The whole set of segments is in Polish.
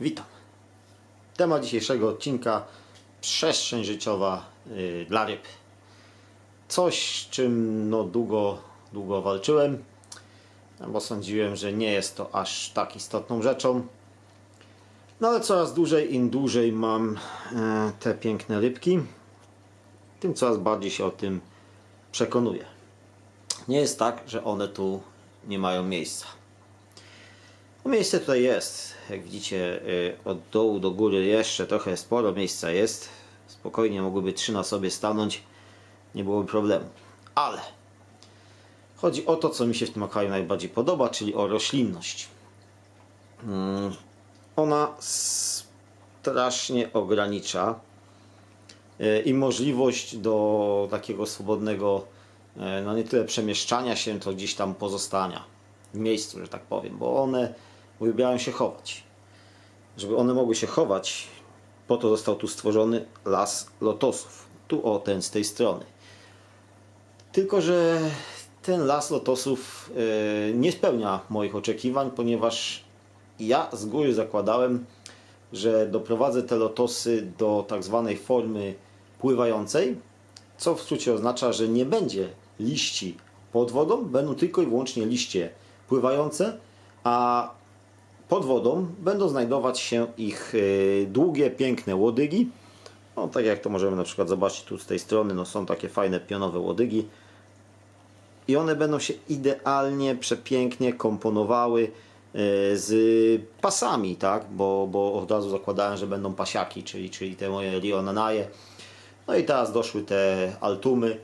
Witam. Temat dzisiejszego odcinka przestrzeń życiowa yy, dla ryb. Coś, czym no, długo, długo walczyłem, bo sądziłem, że nie jest to aż tak istotną rzeczą. No ale coraz dłużej, im dłużej mam e, te piękne rybki, tym coraz bardziej się o tym przekonuję. Nie jest tak, że one tu nie mają miejsca. No, miejsce tutaj jest. Jak widzicie, y, od dołu do góry jeszcze trochę sporo miejsca jest. Spokojnie mogłyby trzy na sobie stanąć, nie byłoby problemu. Ale chodzi o to, co mi się w tym akwarium najbardziej podoba, czyli o roślinność. Mm, Ona strasznie ogranicza y, i możliwość do takiego swobodnego, y, no nie tyle przemieszczania się, to gdzieś tam pozostania miejscu, że tak powiem, bo one uwielbiają się chować. Żeby one mogły się chować, po to został tu stworzony las lotosów. Tu o ten z tej strony. Tylko, że ten las lotosów e, nie spełnia moich oczekiwań, ponieważ ja z góry zakładałem, że doprowadzę te lotosy do tak zwanej formy pływającej, co w skrócie oznacza, że nie będzie liści pod wodą, będą tylko i wyłącznie liście pływające, a pod wodą będą znajdować się ich e, długie, piękne łodygi. No, tak jak to możemy na przykład zobaczyć tu z tej strony, no są takie fajne pionowe łodygi. I one będą się idealnie, przepięknie komponowały e, z pasami, tak? Bo, bo od razu zakładałem, że będą pasiaki, czyli, czyli te moje Rionanaje. No i teraz doszły te altumy.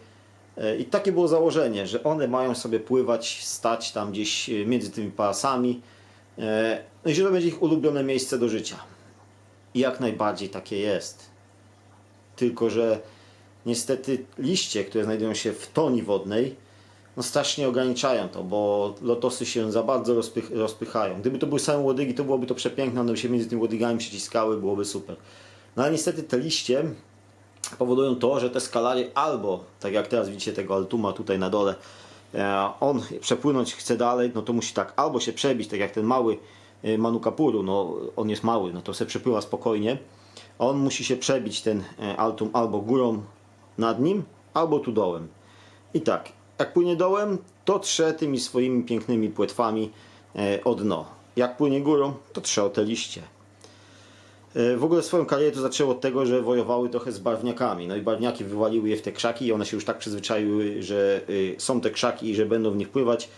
E, I takie było założenie, że one mają sobie pływać, stać tam gdzieś e, między tymi pasami. E, No i że to będzie ich ulubione miejsce do życia. I jak najbardziej takie jest. Tylko, że niestety liście, które znajdują się w toni wodnej, no strasznie ograniczają to, bo lotosy się za bardzo rozpych, rozpychają. Gdyby to były same łodygi, to byłoby to przepiękne, one by się między tymi łodygami przyciskały, byłoby super. No ale niestety te liście powodują to, że te skalary albo, tak jak teraz widzicie tego altuma tutaj na dole, e, on przepłynąć chce dalej, no to musi tak albo się przebić, tak jak ten mały e, Manukapuru, no on jest mały, no to se przepływa spokojnie. On musi się przebić ten e, altum albo górą nad nim, albo tu dołem. I tak, jak płynie dołem, to trze tymi swoimi pięknymi płetwami o dno. Jak płynie górą, to trze o te liście. E, W ogóle swoją karierę to zaczęło od tego, że wojowały trochę z barwniakami. No i barwniaki wywaliły je w te krzaki i one się już tak przyzwyczaiły, że y, są te krzaki i że będą w nich pływać,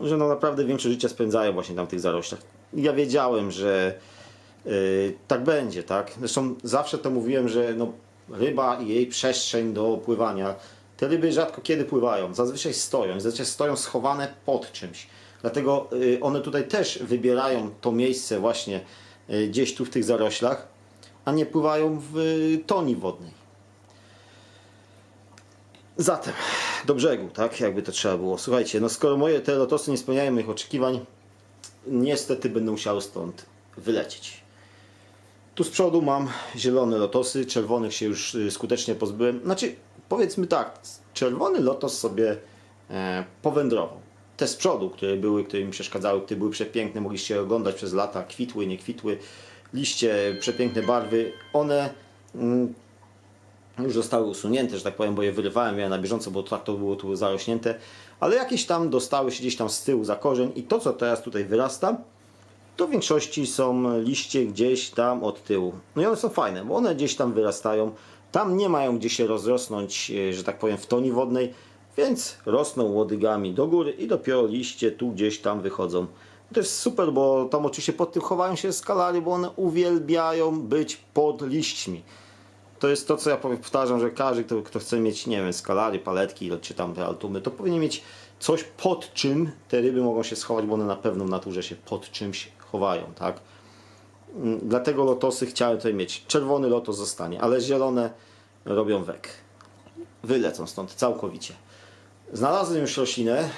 że no naprawdę większość życia spędzają właśnie tam w tych zaroślach. Ja wiedziałem, że y, tak będzie, tak? Zresztą zawsze to mówiłem, że no, ryba i jej przestrzeń do pływania, te ryby rzadko kiedy pływają, zazwyczaj stoją, zazwyczaj stoją schowane pod czymś. Dlatego y, one tutaj też wybierają to miejsce właśnie gdzieś tu w tych zaroślach, a nie pływają w y, toni wodnej. Zatem, do brzegu, tak, jakby to trzeba było. Słuchajcie, no skoro moje te lotosy nie spełniają moich oczekiwań, niestety będę musiał stąd wylecieć. Tu z przodu mam zielone lotosy, czerwonych się już y, skutecznie pozbyłem. Znaczy, powiedzmy tak, czerwony lotos sobie e, powędrował. Te z przodu, które były, które mi przeszkadzały, które były przepiękne, mogliście je oglądać przez lata, kwitły, nie kwitły, liście, przepiękne barwy, one mm, już zostały usunięte, że tak powiem, bo je wyrywałem ja na bieżąco, bo tak to było tu zarośnięte, ale jakieś tam dostały się gdzieś tam z tyłu za korzeń i to, co teraz tutaj wyrasta, to w większości są liście gdzieś tam od tyłu. No i one są fajne, bo one gdzieś tam wyrastają. Tam nie mają gdzie się rozrosnąć, e, że tak powiem, w toni wodnej, więc rosną łodygami do góry i dopiero liście tu gdzieś tam wychodzą. To jest super, bo tam oczywiście pod tym chowają się skalary, bo one uwielbiają być pod liśćmi. To jest to, co ja powtarzam, że każdy, kto, kto chce mieć, nie wiem, skalary, paletki, czy tam te altumy, to powinien mieć coś pod czym te ryby mogą się schować, bo one na pewno w naturze się pod czymś chowają, tak? Mm, Dlatego lotosy chciałem tutaj mieć. Czerwony lotos zostanie, ale zielone robią wek. Wylecą stąd całkowicie. Znalazłem już roślinę,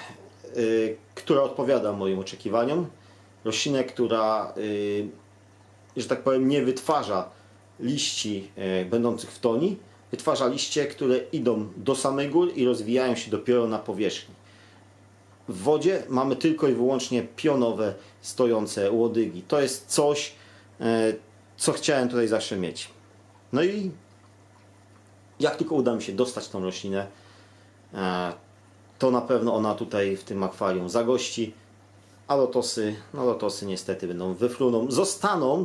y, która odpowiada moim oczekiwaniom. Roślinę, która, y, że tak powiem, nie wytwarza liści y, będących w toni, wytwarza liście, które idą do samej góry i rozwijają się dopiero na powierzchni. W wodzie mamy tylko i wyłącznie pionowe, stojące łodygi. To jest coś, e, co chciałem tutaj zawsze mieć. No i jak tylko uda mi się dostać tą roślinę, e, to na pewno ona tutaj w tym akwarium zagości, a lotosy, no lotosy niestety będą wyfruną. Zostaną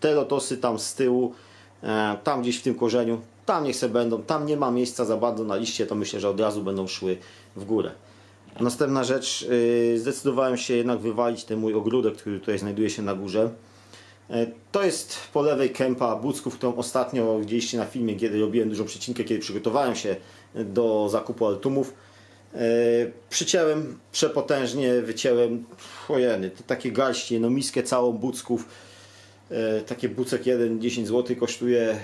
te lotosy tam z tyłu, e, tam gdzieś w tym korzeniu, tam niech se będą, tam nie ma miejsca za bardzo na liście, to myślę, że od razu będą szły w górę. Następna rzecz, yy, zdecydowałem się jednak wywalić ten mój ogródek, który tutaj znajduje się na górze. E, To jest po lewej kępa bucków, którą ostatnio widzieliście na filmie, kiedy robiłem dużą przecinkę, kiedy przygotowałem się do zakupu altumów. E, Przyciąłem przepotężnie, wyciąłem, ojeny, to takie garści, no miskę całą bucków. E, Takie bucek jeden 10 zł kosztuje e,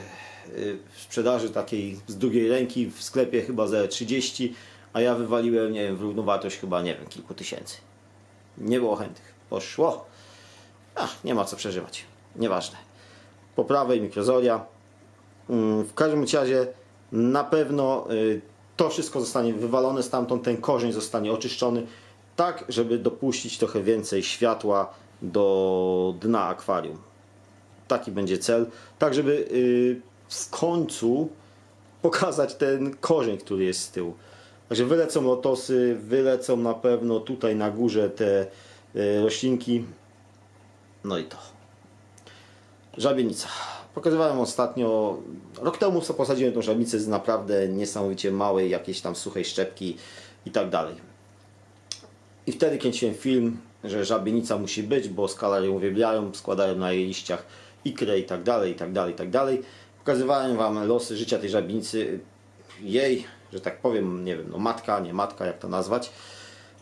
w sprzedaży takiej z drugiej ręki w sklepie chyba za 30, a ja wywaliłem, nie wiem, w równowartość chyba, nie wiem, kilku tysięcy. Nie było chętnych. Poszło. Ach, nie ma co przeżywać. Nieważne. Po prawej mikrozoria. Mm, W każdym razie na pewno y, to wszystko zostanie wywalone stamtąd, ten korzeń zostanie oczyszczony, tak żeby dopuścić trochę więcej światła do dna akwarium. Taki będzie cel, tak żeby y, w końcu pokazać ten korzeń, który jest z tyłu. Także wylecą lotosy, wylecą na pewno tutaj na górze te y, roślinki. No i to. Żabienica. Pokazywałem ostatnio, rok temu posadziłem tą żabienicę z naprawdę niesamowicie małej, jakiejś tam suchej szczepki i tak dalej. I wtedy kręciłem film, że żabienica musi być, bo skalary ją uwielbiają, składają na jej liściach ikrę i tak dalej, i tak dalej, i tak dalej. Pokazywałem Wam losy życia tej żabinicy. Jej, że tak powiem, nie wiem, no matka, nie matka, jak to nazwać,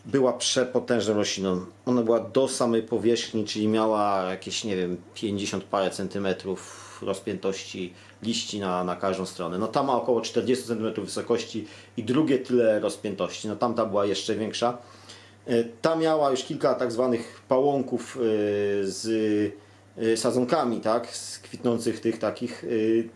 była przepotężną rośliną. Ona była do samej powierzchni, czyli miała jakieś, nie wiem, 50 parę centymetrów rozpiętości liści na, na każdą stronę. No ta ma około 40 centymetrów wysokości i drugie tyle rozpiętości. No tamta była jeszcze większa. E, Ta miała już kilka tak zwanych pałąków e, z e, sadzonkami, tak, z kwitnących tych takich,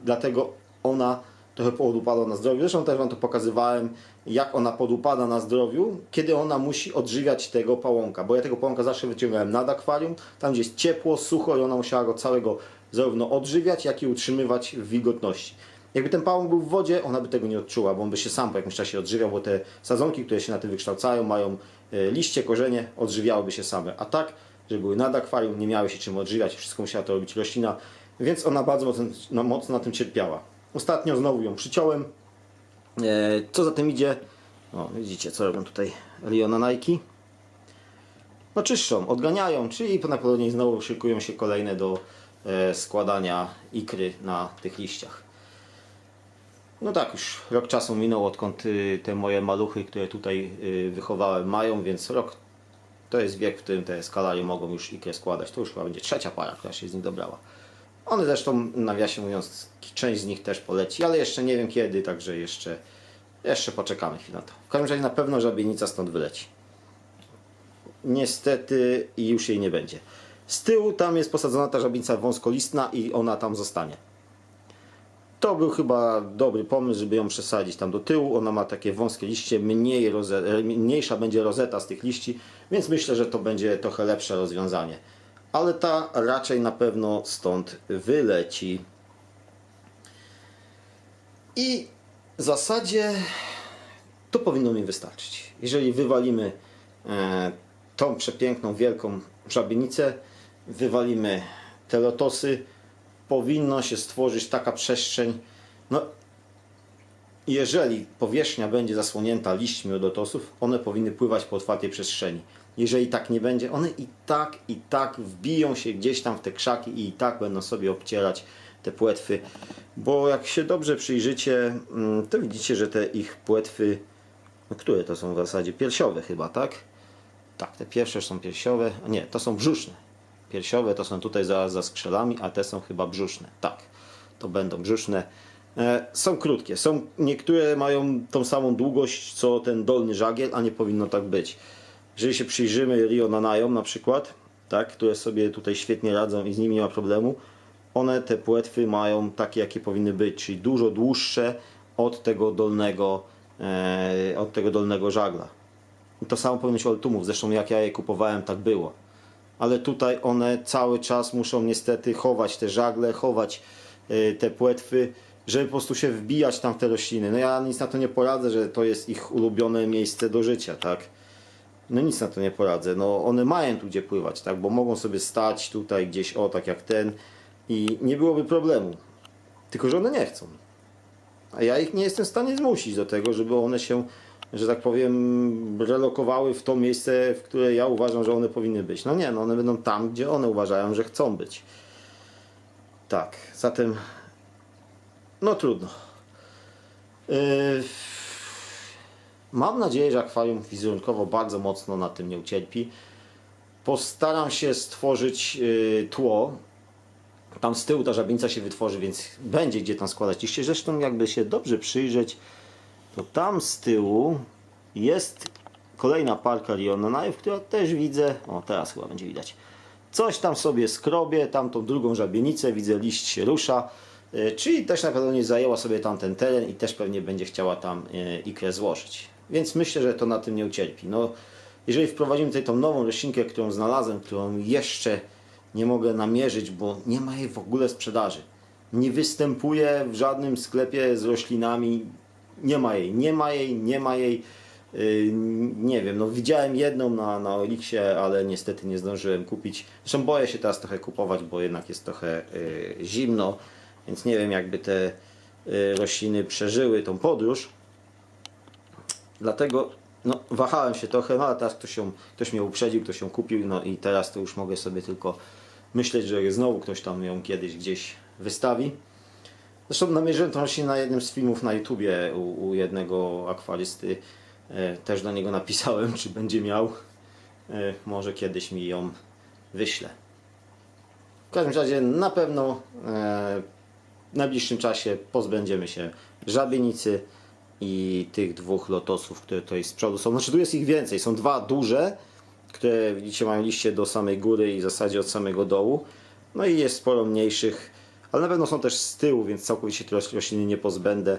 dlatego ona trochę podupada na zdrowiu. Zresztą też Wam to pokazywałem, jak ona podupada na zdrowiu, kiedy ona musi odżywiać tego pałąka, bo ja tego pałąka zawsze wyciągałem nad akwarium, tam gdzie jest ciepło, sucho i ona musiała go całego zarówno odżywiać, jak i utrzymywać w wilgotności. Jakby ten pałąk był w wodzie, ona by tego nie odczuła, bo on by się sam po jakimś czasie odżywiał, bo te sadzonki, które się na tym wykształcają, mają e, liście, korzenie, odżywiałyby się same. A tak, że były nad akwarium, nie miały się czym odżywiać, wszystko musiała to robić roślina, więc ona bardzo mocno, no, mocno na tym cierpiała. Ostatnio znowu ją przyciąłem. E, co za tym idzie? O, widzicie, co robią tutaj Rio na Nike. No czyszczą, odganiają, czyli prawdopodobnie znowu szykują się kolejne do e, składania ikry na tych liściach. No tak, już rok czasu minął, odkąd y, te moje maluchy, które tutaj y, wychowałem, mają, więc rok to jest wiek, w którym te skalarie mogą już ikrę składać. To już chyba będzie trzecia para, która się z nich dobrała. One zresztą, nawiasie mówiąc, część z nich też poleci, ale jeszcze nie wiem kiedy, także jeszcze, jeszcze poczekamy chwilę na to. W każdym razie na pewno żabienica stąd wyleci. Niestety już jej nie będzie. Z tyłu tam jest posadzona ta żabienica wąskolistna i ona tam zostanie. To był chyba dobry pomysł, żeby ją przesadzić tam do tyłu. Ona ma takie wąskie liście, mniej mniejsza będzie rozeta z tych liści, więc myślę, że to będzie trochę lepsze rozwiązanie. Ale ta raczej na pewno stąd wyleci. I w zasadzie to powinno mi wystarczyć. Jeżeli wywalimy e, tą przepiękną, wielką żabienicę, wywalimy te lotosy, powinno się stworzyć taka przestrzeń. No, jeżeli powierzchnia będzie zasłonięta liśćmi od lotosów, one powinny pływać po otwartej przestrzeni. Jeżeli tak nie będzie, one i tak, i tak wbiją się gdzieś tam w te krzaki i i tak będą sobie obcierać te płetwy. Bo jak się dobrze przyjrzycie, mm, to widzicie, że te ich płetwy, no które to są w zasadzie piersiowe chyba, tak? Tak, te pierwsze są piersiowe, a nie, to są brzuszne. Piersiowe to są tutaj za, za skrzelami, a te są chyba brzuszne. Tak, to będą brzuszne. E, są krótkie, są, niektóre mają tą samą długość co ten dolny żagiel, a nie powinno tak być. Jeżeli się przyjrzymy Rio Nanajom na przykład, tak, które sobie tutaj świetnie radzą i z nimi nie ma problemu, one te płetwy mają takie jakie powinny być, czyli dużo dłuższe od tego dolnego, e, od tego dolnego żagla. I to samo powinno być u altumów, zresztą jak ja je kupowałem tak było. ale tutaj one cały czas muszą niestety chować te żagle, chować y, te płetwy, żeby po prostu się wbijać tam w te rośliny. No ja nic na to nie poradzę, że to jest ich ulubione miejsce do życia, tak? No nic na to nie poradzę. No one mają tu gdzie pływać, tak? Bo mogą sobie stać tutaj gdzieś, o tak jak ten i nie byłoby problemu. Tylko, że one nie chcą. A ja ich nie jestem w stanie zmusić do tego, żeby one się, że tak powiem, relokowały w to miejsce, w które ja uważam, że one powinny być. No nie, no one będą tam, gdzie one uważają, że chcą być. Tak, zatem, no trudno. Yy, mam nadzieję, że akwarium wizerunkowo bardzo mocno na tym nie ucierpi. Postaram się stworzyć yy, tło, tam z tyłu ta żabienica się wytworzy, więc będzie gdzie tam składać liście. Zresztą jakby się dobrze przyjrzeć, to tam z tyłu jest kolejna parka Riononajów, która też widzę, o teraz chyba będzie widać, coś tam sobie skrobie, tam tą drugą żabienicę, widzę liść się rusza, e, czyli też na pewno nie zajęła sobie tam ten teren i też pewnie będzie chciała tam e, ikrę złożyć. Więc myślę, że to na tym nie ucierpi. No, jeżeli wprowadzimy tutaj tą nową roślinkę, którą znalazłem, którą jeszcze nie mogę namierzyć, bo nie ma jej w ogóle sprzedaży. Nie występuje w żadnym sklepie z roślinami. Nie ma jej, nie ma jej, nie ma jej. Yy, nie wiem, no widziałem jedną na, na Oliksie, ale niestety nie zdążyłem kupić. Zresztą boję się teraz trochę kupować, bo jednak jest trochę yy, zimno, więc nie wiem jakby te yy, rośliny przeżyły tą podróż. Dlatego no, wahałem się trochę, no ale teraz ktoś, ją, ktoś mnie uprzedził, ktoś ją kupił, no i teraz to już mogę sobie tylko myśleć, że znowu ktoś tam ją kiedyś gdzieś wystawi. Zresztą namierzyłem roślinę na jednym z filmów na YouTubie u, u jednego akwarysty. E, też do niego napisałem, czy będzie miał. E, może kiedyś mi ją wyśle. W każdym razie na pewno e, w najbliższym czasie pozbędziemy się żabienicy i tych dwóch lotosów, które tutaj z przodu są. Znaczy tu jest ich więcej. Są dwa duże, które widzicie mają liście do samej góry i w zasadzie od samego dołu. No i jest sporo mniejszych, ale na pewno są też z tyłu, więc całkowicie tych rośliny nie pozbędę.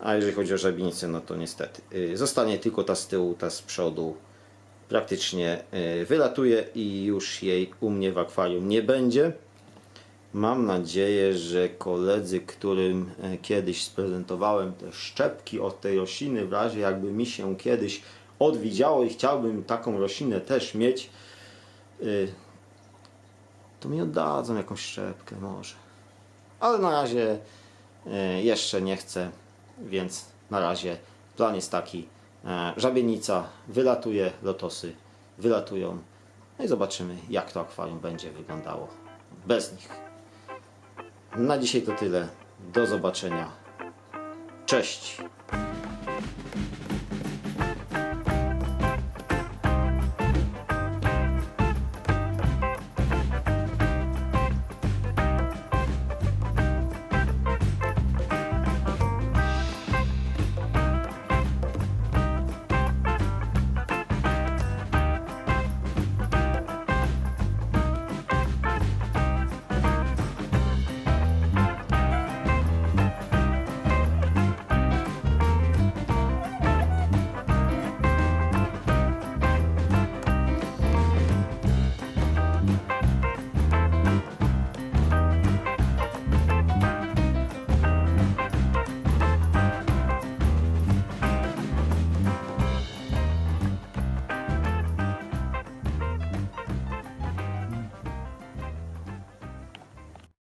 A jeżeli chodzi o żabienicę, no to niestety yy, zostanie tylko ta z tyłu, ta z przodu. Praktycznie yy, wylatuje i już jej u mnie w akwarium nie będzie. Mam nadzieję, że koledzy, którym e, kiedyś sprezentowałem te szczepki od tej rośliny, w razie jakby mi się kiedyś odwidziało i chciałbym taką roślinę też mieć, y, to mi oddadzą jakąś szczepkę może. Ale na razie y, jeszcze nie chcę, więc na razie plan jest taki, e, żabienica wylatuje, lotosy wylatują. No i zobaczymy jak to akwarium będzie wyglądało bez nich. Na dzisiaj to tyle. Do zobaczenia. Cześć.